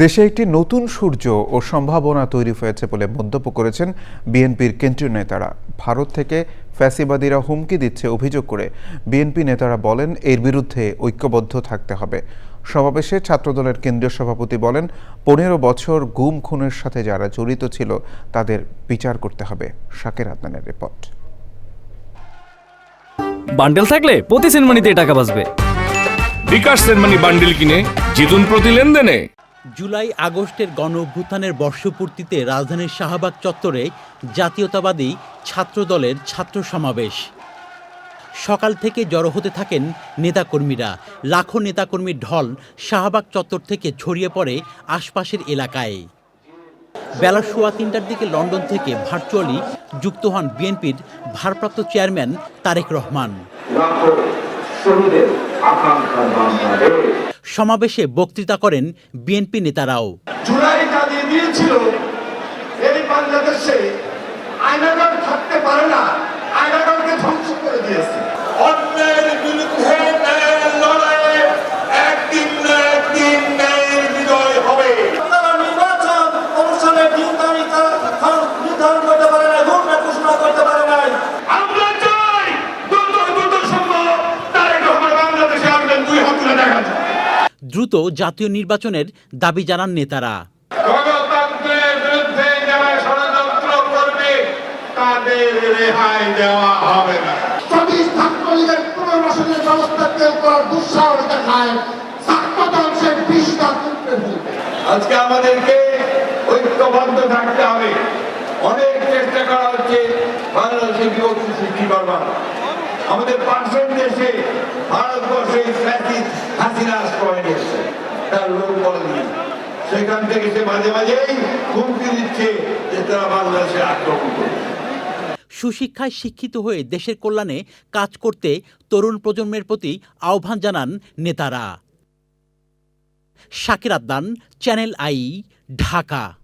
দেশে একটি নতুন সূর্য ও সম্ভাবনা তৈরি হয়েছে বলে মন্তব্য করেছেন বিএনপির কেন্দ্রীয় নেতারা। ভারত থেকে ফ্যাসিবাদীরা হুমকি দিচ্ছে অভিযোগ করে বিএনপি নেতারা বলেন এর বিরুদ্ধে ঐক্যবদ্ধ থাকতে হবে। সমাবেশে ছাত্রদলের কেন্দ্রীয় সভাপতি বলেন পনেরো বছর গুম খুনের সাথে যারা জড়িত ছিল তাদের বিচার করতে হবে। শাকের আদনানের রিপোর্ট। বান্ডেল থাকলে প্রতি সেনমানিতে টাকা বাঁচবে। বিকাশ সেনমানি বান্ডিল কিনে জিতুন প্রতি লেনদেনে। জুলাই আগস্টের গণ অভ্যুত্থানের বর্ষপূর্তিতে রাজধানীর শাহবাগ চত্বরে জাতীয়তাবাদী ছাত্রদলের ছাত্র সমাবেশ। সকাল থেকে জড়ো হতে থাকেন নেতাকর্মীরা। লাখো নেতাকর্মীর ঢল শাহবাগ চত্বর থেকে ছড়িয়ে পড়ে আশপাশের এলাকায়। বেলা সোয়া তিনটার দিকে লন্ডন থেকে ভার্চুয়ালি যুক্ত হন বিএনপির ভারপ্রাপ্ত চেয়ারম্যান তারেক রহমান। শহীদের আকাঙ্ক্ষার বাংলাদেশ। সমাবেশে বক্তৃতা করেন বিএনপি নেতারাও। জুলাই কাঁদিয়ে দিয়েছিল এই বাংলাদেশে দ্রুত জাতীয় নির্বাচনের দাবি জানান নেতারা। আজকে আমাদেরকে ঐক্যবদ্ধ থাকতে হবে। অনেক চেষ্টা করা হচ্ছে বাংলাদেশে বিভক্তি সৃষ্টি করবার। আমাদের পাশের দেশে ভারতবর্ষে সেখান থেকে সে মাঝে মাঝেই হুমকি দিচ্ছে যে তারা বাংলাদেশে আক্রমণ করবে সুশিক্ষায় শিক্ষিত হয়ে দেশের কল্যাণে কাজ করতে তরুণ প্রজন্মের প্রতি আহ্বান জানান নেতারা। Shakir Adnan, channel I, Dhaka.